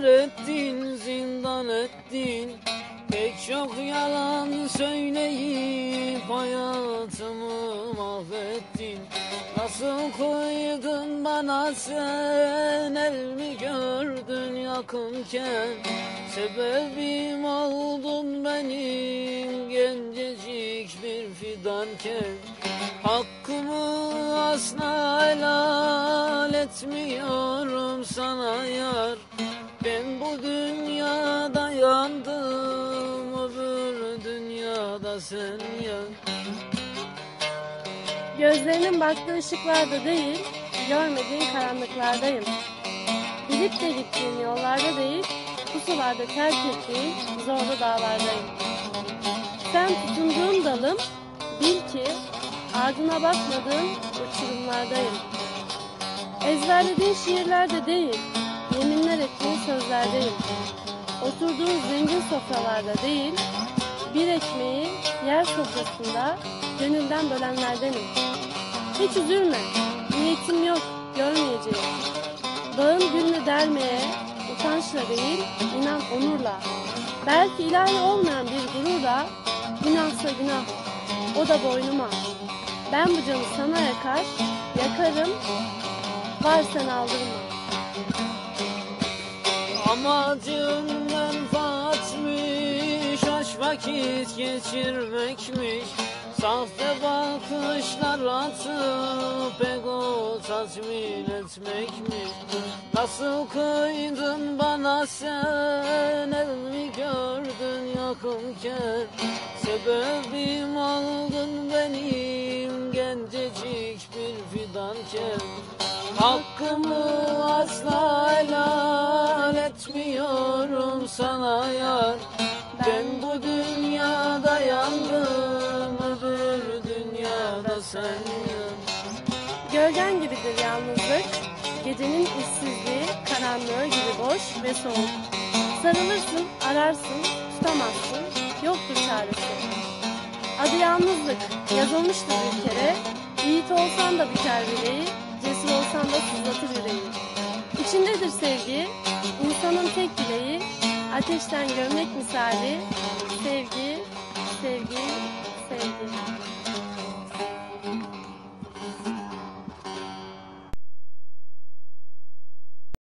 ettin, zindan ettin. Pek çok yalan söyleyip hayatımı mahvettin. Nasıl koydun bana sen el mi gördün yakınken? Sebebim oldun benim gencecik bir fidanken Hakkımı asla helal etmiyorum sana yar Ben bu dünyada yandım öbür dünyada sen yan Gözlerinin baktığı ışıklarda değil, görmediğin karanlıklardayım. Bilip de gittiğin yollarda değil, pusularda terk ettiğin zorlu dağlardayım. Sen tutunduğun dalım, bil ki ardına bakmadığın uçurumlardayım. Ezberlediğin şiirlerde değil, yeminler ettiğin sözlerdeyim. Oturduğun zengin sofralarda değil, bir ekmeği yer sofrasında gönülden bölenlerdenim. Hiç üzülme, niyetim yok, görmeyeceğim. Bağın gülünü dermeye, utançla değil, inan onurla. Belki ilahi olmayan bir gururla, günahsa günah, o da boynuma. Ben bu canı sana yakar, yakarım, var sen aldırma. Amacım menfaatmiş, hoş vakit geçirmekmiş Sahte bakışlar atıp ego tatmin etmekmiş Nasıl kıydın bana sen? El mi gördün yakınken Sebebim oldun benim gencecik bir fidanken Hakkımı asla helal etmiyorum sana yar. Ben yan Gölgen gibidir yalnızlık, gecenin işsizliği, karanlığı gibi boş ve soğuk. Sarılırsın, ararsın, tutamazsın, yoktur çaresi. Adı yalnızlık, yazılmıştır bir kere, yiğit olsan da büker bileği, cesur olsan da sızlatır yüreği. İçindedir sevgi, insanın tek dileği, ateşten gömlek misali, sevgi, sevgi,